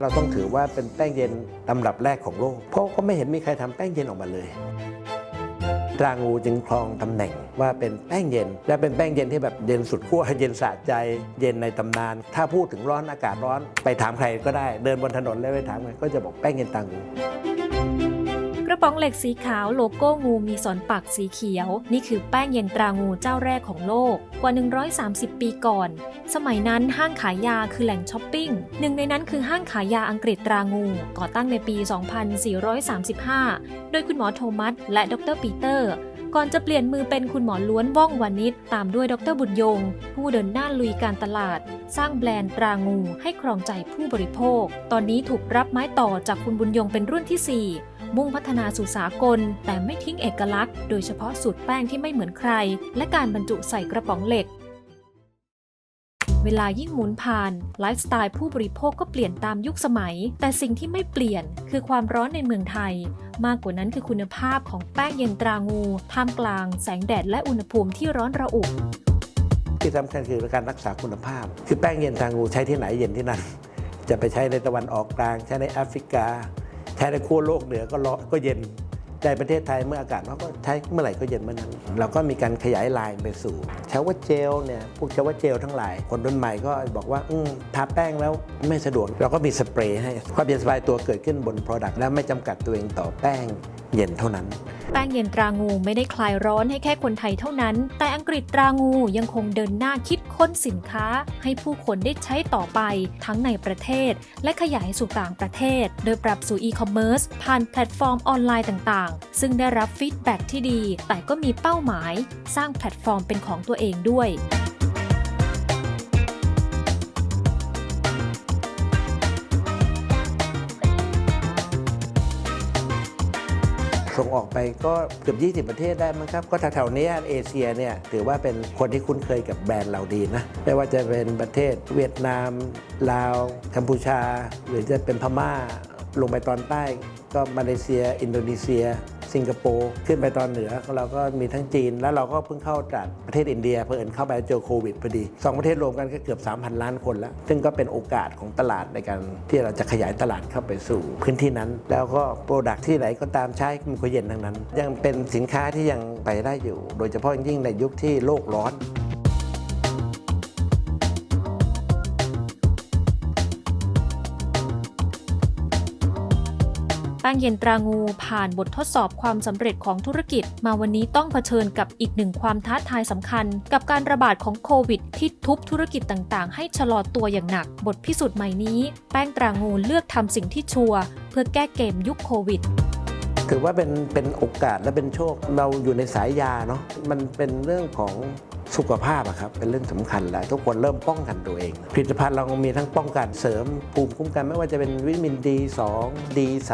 เราต้องถือว่าเป็นแป้งเย็นตำรับแรกของโลก เพราะก็ไม่เห็นมีใครทำแป้งเย็นออกมาเลยตรางูจึงครองตำแหน่งว่าเป็นแป้งเย็น และเป็นแป้งเย็นที่แบบเย็นสุดขั้วเย็นสะใจ เย็นในตำนาน ถ้าพูดถึงร้อนอากาศร้อน ไปถามใครก็ได้ เดินบนถนนแล้วไปถามใครก็จะบอกแป้งเย็นตรางู ระป๋องเหล็กสีขาวโลโก้งูมีสอนปักสีเขียว นี่คือแป้งเย็นตรางูเจ้าแรกของโลกกว่า 130 ปีก่อน สมัยนั้นห้างขายยาคือแหล่งช้อปปิ้งหนึ่งในนั้นคือห้างขายยาอังกฤษตรางู ก่อตั้งในปี 2435 โดยคุณหมอโทมัส และดรปีเตอร์ก่อนจะเปลี่ยนมือเป็นคุณหมอล้วนว่องวานิชตามด้วยดรบุญยง ผู้เดินหน้าลุยการตลาด สร้างแบรนด์ตรางูให้ครองใจผู้บริโภค ตอนนี้ถูกรับไม้ต่อจากคุณบุญยงเป็นรุ่นที่ 4 มุ่งพัฒนาสู่สากล แต่ไม่ทิ้งเอกลักษณ์ โดยเฉพาะสูตรแป้งที่ไม่เหมือนใคร และการบรรจุใส่กระป๋องเหล็ก เวลายิ่งหมุนผ่าน ไลฟ์สไตล์ผู้บริโภคก็เปลี่ยนตามยุคสมัย แต่สิ่งที่ไม่เปลี่ยนคือความร้อนในเมืองไทย มากกว่านั้นคือคุณภาพของแป้งเย็นตรางูท่ามกลาง แสงแดดและอุณหภูมิที่ร้อนระอุที่สำคัญคือการรักษาคุณภาพ คือแป้งเย็นตรางูใช้ที่ไหนเย็นที่นั่นจะไปใช้ในตะวันออกกลางใช้ในแอฟริกา ใช้ในขั้วโลกเหนือก็ร้อนก็เย็นในประเทศไทยเมื่ออากาศร้อนก็ใช้เมื่อไหร่ก็เย็นเมื่อนั้น เราก็มีการขยายลายไปสู่ชาวเจลเนี่ยพวกชาวเจลทั้งหลาย คนรุ่นใหม่ก็บอกว่าอืทาแป้งแล้วไม่สะดวกเราก็มีสเปรย์ให้ความเย็นสบายตัวเกิดขึ้นบน Product แล้วไม่จำกัดตัวเองต่อแป้ง เย็นเท่านั้นแป้งเย็นตรางูไม่ได้คลายร้อนให้แค่คนไทยเท่านั้น แต่อังกฤษตรางูยังคงเดินหน้าคิดค้นสินค้า ให้ผู้คนได้ใช้ต่อไป ทั้งในประเทศ และขยายสู่ต่างประเทศ โดยปรับสู่อีคอมเมิร์ซผ่านแพลตฟอร์มออนไลน์ต่างๆ ซึ่งได้รับฟีดแบ็กที่ดี แต่ก็มีเป้าหมาย สร้างแพลตฟอร์มเป็นของตัวเองด้วย ส่งออกไปก็เกือบ 20 ประเทศได้มั้งครับ ก็แถวๆนี้เอเชียเนี่ยถือว่าเป็นคนที่คุ้นเคยกับแบรนด์เราดีนะ ไม่ว่าจะเป็นประเทศเวียดนาม ลาว กัมพูชา หรือจะเป็นพม่า ลงไปตอนใต้ ก็มาเลเซีย อินโดนีเซีย สิงคโปร์ขึ้นไปตอนเหนือเราก็มีทั้งจีน แล้วเราก็เพิ่งเข้าจากประเทศอินเดียเพิ่งเข้าไปเจอโควิดพอดีสองประเทศรวมกันก็เกือบ 3,000 ล้านคนแล้ว ซึ่งก็เป็นโอกาสของตลาดในการที่เราจะขยายตลาดเข้าไปสู่พื้นที่นั้น แล้วก็โปรดักที่ไหนก็ตามใช้มันก็เย็นทั้งนั้น ยังเป็นสินค้าที่ยังไปได้อยู่ โดยเฉพาะยิ่งในยุคที่โลกร้อน ป้งเย็นตรางูผ่านบททดสอบความสำเร็จของธุรกิจ มาวันนี้ต้องเผชิญกับอีกหนึ่งความท้าทายสำคัญ กับการระบาดของโควิด ที่ทุบธุรกิจต่างๆ ให้ชะลอตัวอย่างหนัก บทพิสูจน์ใหม่นี้ แป้งตรางูเลือกทำสิ่งที่ชัวร์เพื่อแก้เกมยุคโควิดถือว่าเป็นเป็นโอกาสและเป็นโชคเราอยู่ในสายยาเนาะมันเป็นเรื่องของสุขภาพอะครับเป็นเรื่องสำคัญแหละทุกคนเริ่มป้องกันตัวเอง ผลิตภัณฑ์เรามีทั้งป้องกันเสริมภูมิคุ้มกันไม่ว่าจะเป็นวิตามิน D2 D3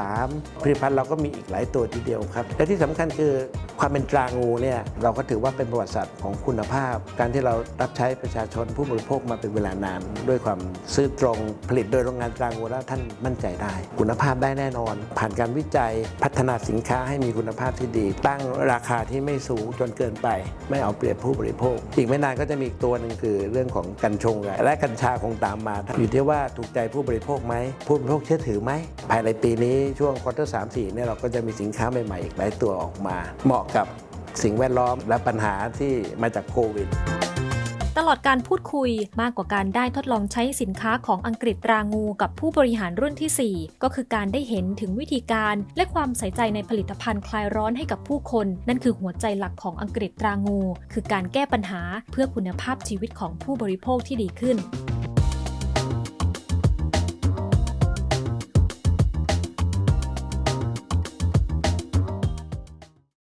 ผลิตภัณฑ์เราก็มีอีกหลายตัวทีเดียวครับ และที่สำคัญคือความเป็นตรางูเนี่ยเราก็ถือว่าเป็นประวัติศาสตร์ของคุณภาพ การที่เรารับใช้ประชาชนผู้บริโภคมาเป็นเวลานาน ด้วยความซื่อตรงผลิตโดยโรงงานตรางูแล้วท่านมั่นใจได้ คุณภาพได้แน่นอน ผ่านการวิจัยพัฒนาสินค้าให้มีคุณภาพที่ดี ตั้งราคาที่ไม่สูงจนเกินไป ไม่เอาเปรียบผู้บริโภคอีกไม่นานก็จะมีอีกตัวหนึ่งคือเรื่องของกัญชง และกัญชาคงตามมา อยู่ที่ว่าถูกใจผู้บริโภคไหมผู้บริโภคเชื่อถือไหมภายในปีนี้ช่วงควอเตอร์สามสี่เนี่ยเราก็จะมีสินค้าใหม่ๆอีกหลายตัวออกมา เหมาะกับสิ่งแวดล้อมและปัญหาที่มาจากโควิด ตลอดการพูดคุยมากกว่าการได้ทดลองใช้สินค้าของอังกฤษตรางูกับผู้บริหารรุ่นทีสี่ 4 ก็คือการได้เห็นถึงวิธีการและความใส่ใจในผลิตภัณฑ์คลายร้อนให้กับผู้คน นั่นคือหัวใจหลักของอังกฤษตรางู คือการแก้ปัญหาเพื่อคุณภาพชีวิตของผู้บริโภคที่ดีขึ้น